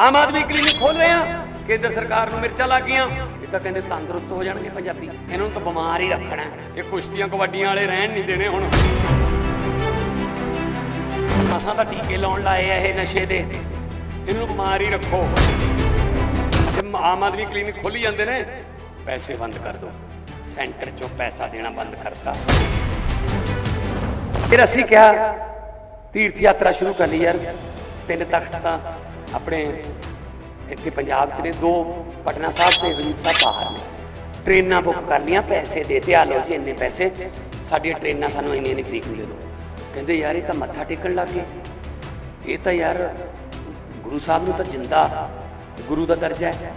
Aam Aadmi clinic ਖੋਲ ਰਹੇ ਆ ਕੇਂਦਰ ਸਰਕਾਰ ਨੂੰ ਮਿਰਚਾਂ ਲੱਗ ਗਈਆਂ ਇਹ ਤਾਂ ਕਹਿੰਦੇ ਤੰਦਰੁਸਤ ਹੋ ਜਾਣਗੇ ਪੰਜਾਬੀ। ਇਹਨਾਂ ਨੂੰ ਤਾਂ ਬਿਮਾਰ ਹੀ ਰੱਖਣਾ ਇਹ ਕੁਸ਼ਤੀਆਂ ਕਬੱਡੀਆਂ ਵਾਲੇ ਰਹਿਣ ਨਹੀਂ ਦੇਣੇ ਹੁਣ। ਅਸਾਂ ਤਾਂ ਟੀਕੇ ਲਾਉਣ ਲਾਏ ਆ ਇਹ ਨਸ਼ੇ ਦੇ। ਇਹਨੂੰ ਬਿਮਾਰ ਹੀ ਰੱਖੋ। ਆਮ ਆਦਮੀ ਕਲੀਨਿਕ ਖੋਲੀ ਜਾਂਦੇ ਨੇ, ਪੈਸੇ ਬੰਦ ਕਰ ਦੋ ਸੈਂਟਰ ਚੋਂ ਪੈਸਾ ਦੇਣਾ ਬੰਦ ਕਰਤਾ। ਫਿਰ ਅਸੀਂ ਕਿਹਾ, ਤੀਰਥ ਯਾਤਰਾ ਸ਼ੁਰੂ ਕਰ ਲਈ ਯਾਰ। ਤਿੰਨ ਤਖਤ ਤਾਂ ਆਪਣੇ ਇੱਥੇ ਪੰਜਾਬ 'ਚ ਨੇ, ਦੋ ਪਟਨਾ ਸਾਹਿਬ ਤੇ ਹਜ਼ੂਰ ਸਾਹਿਬ ਬਾਹਰ ਨੇ। ਟ੍ਰੇਨਾਂ ਬੁੱਕ ਕਰ ਲੀਆਂ ਪੈਸੇ ਦੇ ਤੇ ਆ ਲਓ ਜੀ, ਇੰਨੇ ਪੈਸੇ। ਸਾਡੀਆਂ ਟ੍ਰੇਨਾਂ ਸਾਨੂੰ ਇੰਨੇ ਇੰਨੇ ਤਰੀਕ ਨੂੰ ਦੇ। ਦਿਓ ਕਹਿੰਦੇ, ਯਾਰ, ਇਹ ਤਾਂ ਮੱਥਾ ਟੇਕਣ ਲੱਗ ਗਏ। ਇਹ ਤਾਂ ਯਾਰ, ਗੁਰੂ ਸਾਹਿਬ ਨੂੰ ਤਾਂ ਜਿੰਦਾ, ਗੁਰੂ ਦਾ ਦਰਜਾ ਹੈ।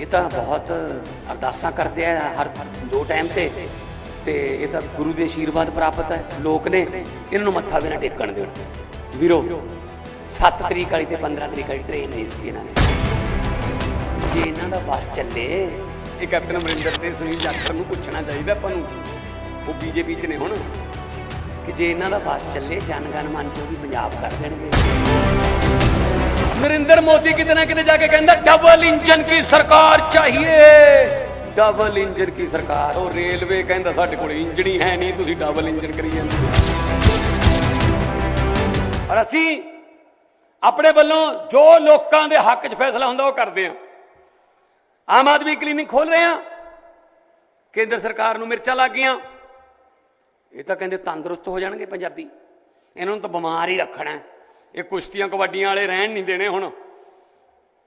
ਇਹ ਤਾਂ ਬਹੁਤ ਅਰਦਾਸਾਂ ਕਰਦੇ ਆ ਹਰ ਦੋ ਟਾਈਮ ਤੇ। ਤੇ ਇਹ ਤਾਂ ਗੁਰੂ ਦੇ ਆਸ਼ੀਰਵਾਦ ਪ੍ਰਾਪਤ ਹੈ। ਲੋਕ ਨੇ, ਇਹਨਾਂ ਨੂੰ ਮੱਥਾ ਵੀ ਨਾ ਟੇਕਣ ਦੇਣ। ਵੀਰੋ 7 ਤਰੀਕ ਵਾਲੀ ਤੇ 15 ਤਰੀਕ ਵਾਲੀ ਟ੍ਰੇਨ ਨਹੀਂ ਦਿੱਤੀ ਇਹਨਾਂ ਨੇ ਜੇ ਇਹਨਾਂ ਦਾ ਬੱਸ ਚੱਲੇ, ਇਹ ਕੈਪਟਨ ਅਮਰਿੰਦਰ ਤੇ ਸੁਨੀਲ ਜਾਖੜ ਨੂੰ ਪੁੱਛਣਾ ਚਾਹੀਦਾ ਆਪਾਂ ਨੂੰ, ਉਹ ਬੀਜੇਪੀ ਚ ਨੇ ਹੁਣ, ਕਿ ਜੇ ਇਹਨਾਂ ਦਾ ਬੱਸ ਚੱਲੇ ਜਨਗਣ ਮਨ ਤੋਂ ਵੀ ਪੰਜਾਬ ਕਰ ਦੇਣਗੇ। ਨਰਿੰਦਰ ਮੋਦੀ ਕਿਤੇ ਨਾ ਕਿਤੇ ਜਾ ਕੇ ਕਹਿੰਦਾ ਡਬਲ ਇੰਜਨ ਕੀ ਸਰਕਾਰ ਚਾਹੀਏ? ਡਬਲ ਇੰਜਨ ਕੀ ਸਰਕਾਰ? ਉਹ ਰੇਲਵੇ ਕਹਿੰਦਾ, ਸਾਡੇ ਕੋਲ ਇੰਜਣ ਹੀ ਹੈ ਨਹੀਂ, ਤੁਸੀਂ ਡਬਲ ਇੰਜਨ ਕਰੀ ਜਾਂਦੇ ਔਰ ਅਸੀਂ ਆਪਣੇ ਵੱਲੋਂ ਜੋ ਲੋਕਾਂ ਦੇ ਹੱਕ 'ਚ ਫੈਸਲਾ ਹੁੰਦਾ ਉਹ ਕਰਦੇ ਹਾਂ। ਆਮ ਆਦਮੀ ਕਲੀਨਿਕ ਖੋਲ ਰਹੇ ਹਾਂ। ਕੇਂਦਰ ਸਰਕਾਰ ਨੂੰ ਮਿਰਚਾਂ ਲੱਗ ਗਈਆਂ। ਇਹ ਤਾਂ ਕਹਿੰਦੇ ਤੰਦਰੁਸਤ ਹੋ ਜਾਣਗੇ ਪੰਜਾਬੀ। ਇਹਨਾਂ ਨੂੰ ਤਾਂ ਬਿਮਾਰ ਹੀ ਰੱਖਣਾ ਇਹ ਕੁਸ਼ਤੀਆਂ ਕਬੱਡੀਆਂ ਵਾਲੇ ਰਹਿਣ ਨਹੀਂ ਦੇਣੇ ਹੁਣ।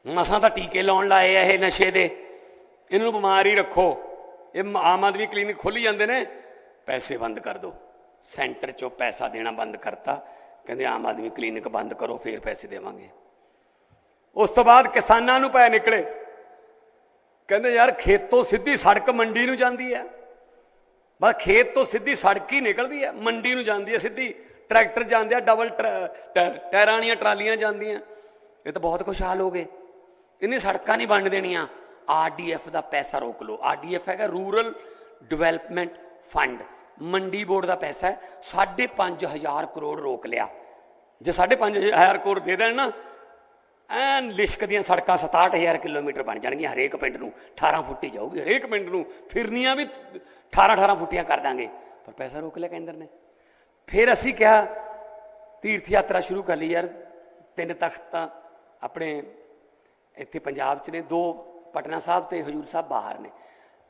ਮਸਾਂ ਤਾਂ ਟੀਕੇ ਲਾਉਣ ਲਾਏ ਆ ਇਹ ਨਸ਼ੇ ਦੇ। ਇਹਨਾਂ ਨੂੰ ਬਿਮਾਰ ਹੀ ਰੱਖੋ। ਇਹ ਆਮ ਆਦਮੀ ਕਲੀਨਿਕ ਖੋਲੀ ਜਾਂਦੇ ਨੇ। ਪੈਸੇ ਬੰਦ ਕਰ ਦਿਓ। ਸੈਂਟਰ ਚੋਂ ਪੈਸਾ ਦੇਣਾ ਬੰਦ ਕਰਤਾ। ਕਹਿੰਦੇ ਆਮ ਆਦਮੀ ਕਲੀਨਿਕ ਬੰਦ ਕਰੋ, ਫੇਰ ਪੈਸੇ ਦੇਵਾਂਗੇ। ਉਸ ਤੋਂ ਬਾਅਦ ਕਿਸਾਨਾਂ ਨੂੰ ਪੈ ਨਿਕਲੇ। ਕਹਿੰਦੇ ਯਾਰ ਖੇਤੋਂ ਸਿੱਧੀ ਸੜਕ ਮੰਡੀ ਨੂੰ ਜਾਂਦੀ ਹੈ। ਬਸ ਖੇਤ ਤੋਂ ਸਿੱਧੀ ਸੜਕ ਹੀ ਨਿਕਲਦੀ ਹੈ। ਮੰਡੀ ਨੂੰ ਜਾਂਦੀ ਹੈ ਸਿੱਧੀ। ਟਰੈਕਟਰ ਜਾਂਦੇ ਆ, ਡਬਲ ਟਰ- ਟੈ- ਟਾਇਰਾਂ ਵਾਲੀਆਂ ਟਰਾਲੀਆਂ ਜਾਂਦੀਆਂ। ਇਹ ਤਾਂ ਬਹੁਤ ਖੁਸ਼ਹਾਲ ਹੋ ਗਏ। ਇਹਨੇ ਸੜਕਾਂ ਨਹੀਂ ਬਣ ਦੇਣੀਆਂ। ਆਰਡੀਐਫ ਦਾ ਪੈਸਾ ਰੋਕ ਲਓ। ਆਰਡੀਐਫ ਹੈਗਾ rural development fund. Mandi board ਦਾ ਪੈਸਾ ਹੈ 5.5000 ਕਰੋੜ ਰੋਕ ਲਿਆ। ਜੇ 5.5000 ਕਰੋੜ ਦੇ ਦੇਣ ਨਾ, ਐਨ ਲਿਸ਼ਕ ਦੀਆਂ ਸੜਕਾਂ 67000 ਕਿਲੋਮੀਟਰ ਬਣ ਜਾਣਗੀਆਂ ਹਰੇਕ ਪਿੰਡ ਨੂੰ। 18 ਫੁੱਟੀ ਜਾਊਗੀ, ਹਰੇਕ ਪਿੰਡ ਨੂੰ। ਫਿਰਨੀਆਂ ਵੀ 18 18 ਫੁੱਟੀਆਂ ਕਰ ਦਾਂਗੇ। ਪਰ ਪੈਸਾ ਰੋਕ ਲਿਆ ਕੇਂਦਰ ਨੇ। ਫਿਰ ਅਸੀਂ ਕਿਹਾ, ਤੀਰਥ ਯਾਤਰਾ ਸ਼ੁਰੂ ਕਰ ਲਈ ਯਾਰ। ਤਿੰਨ ਤਖਤ ਤਾਂ ਆਪਣੇ ਇੱਥੇ ਪੰਜਾਬ 'ਚ ਨੇ, ਦੋ ਪਟਨਾ ਸਾਹਿਬ ਤੇ ਹਜੂਰ ਸਾਹਿਬ ਬਾਹਰ ਨੇ।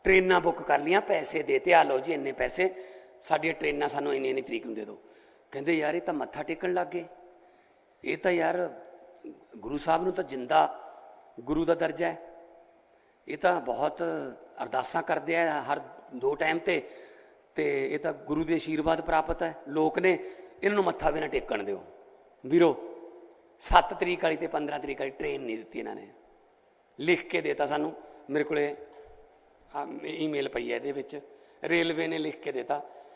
ਟ੍ਰੇਨਾਂ ਬੁੱਕ ਕਰ ਲੀਆਂ ਪੈਸੇ ਦੇ ਤੇ ਆ ਲਓ ਜੀ, ਇੰਨੇ ਪੈਸੇ। ਸਾਡੀਆਂ ਟ੍ਰੇਨਾਂ ਸਾਨੂੰ ਇੰਨੀ ਇੰਨੀ ਤਰੀਕ ਨੂੰ ਦੇ ਦਿਓ। ਕਹਿੰਦੇ ਯਾਰ ਇਹ ਤਾਂ ਮੱਥਾ ਟੇਕਣ ਲੱਗ ਗਏ। ਇਹ ਤਾਂ ਯਾਰ ਗੁਰੂ ਸਾਹਿਬ ਨੂੰ ਤਾਂ ਜਿੰਦਾ ਗੁਰੂ ਦਾ ਦਰਜਾ ਹੈ। ਇਹ ਤਾਂ ਬਹੁਤ ਅਰਦਾਸਾਂ ਕਰਦੇ ਆ ਹਰ ਦੋ ਟਾਈਮ ਤੇ। ਤੇ ਇਹ ਤਾਂ ਗੁਰੂ ਦੇ ਆਸ਼ੀਰਵਾਦ ਪ੍ਰਾਪਤ ਹੈ। ਲੋਕ ਨੇ ਇਹਨਾਂ ਨੂੰ ਮੱਥਾ ਵੀ ਨਾ ਟੇਕਣ ਦਿਓ। ਵੀਰੋ 7 ਤਰੀਕ ਵਾਲੀ ਤੇ 15 ਤਰੀਕ ਵਾਲੀ ਟ੍ਰੇਨ ਨਹੀਂ ਦਿੱਤੀ ਇਹਨਾਂ ਨੇ। ਲਿਖ ਕੇ ਦੇਤਾ ਸਾਨੂੰ। ਮੇਰੇ ਕੋਲੇ ਈਮੇਲ ਪਈ ਹੈ ਇਹਦੇ ਵਿੱਚ। ਰੇਲਵੇ ਨੇ ਲਿਖ ਕੇ ਦੇਤਾ।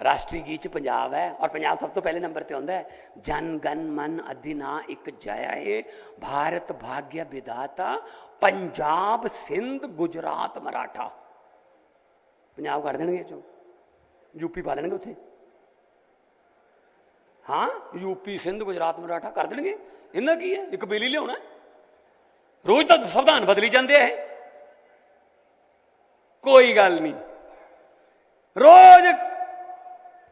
ਰਾਸ਼ਟਰੀ ਗੀਤ ਚ ਪੰਜਾਬ ਹੈ ਔਰ ਪੰਜਾਬ ਸਭ ਤੋਂ ਪਹਿਲੇ ਨੰਬਰ ਤੇ ਆਉਂਦਾ ਹੈ ਜਨ ਗਨ ਮਨ ਅਧਿਨਾ ਇੱਕ ਜਾਇਆ ਏ ਭਾਰਤ ਭਾਗਯ ਵਿਦਾਤਾ ਪੰਜਾਬ ਸਿੰਧ ਗੁਜਰਾਤ ਮਰਾਠਾ ਪੰਜਾਬ ਕੱਢ ਦੇਣਗੇ ਇਹ ਚੋਂ ਯੂਪੀ ਪਾ ਦੇਣਗੇ ਉੱਥੇ ਹਾਂ ਯੂਪੀ ਸਿੰਧ ਗੁਜਰਾਤ ਮਰਾਠਾ ਕਰ ਦੇਣਗੇ ਇਹਨਾਂ ਕੀ ਹੈ ਇੱਕ ਬਿੱਲ ਹੀ ਲਿਆਉਣਾ ਹੈ। ਰੋਜ਼ ਤਾਂ ਸੰਵਿਧਾਨ ਬਦਲੀ ਜਾਂਦੇ ਆ ਇਹ ਕੋਈ ਗੱਲ ਨਹੀਂ ਰੋਜ਼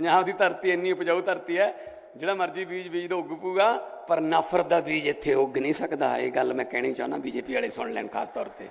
ਪੰਜਾਬ ਦੀ ਧਰਤੀ ਇੰਨੀ ਉਪਜਾਊ ਧਰਤੀ ਹੈ, ਜਿਹੜਾ ਮਰਜ਼ੀ ਬੀਜ ਬੀਜ ਦੋ ਉੱਗ ਪੂਗਾ ਪਰ ਨਫ਼ਰਤ ਦਾ ਬੀਜ ਇੱਥੇ ਉੱਗ ਨਹੀਂ ਸਕਦਾ। ਇਹ ਗੱਲ ਮੈਂ ਕਹਿਣੀ ਚਾਹੁੰਦਾ, ਬੀਜੇਪੀ ਵਾਲੇ ਸੁਣ ਲੈਣ, ਖਾਸ ਤੌਰ ਤੇ।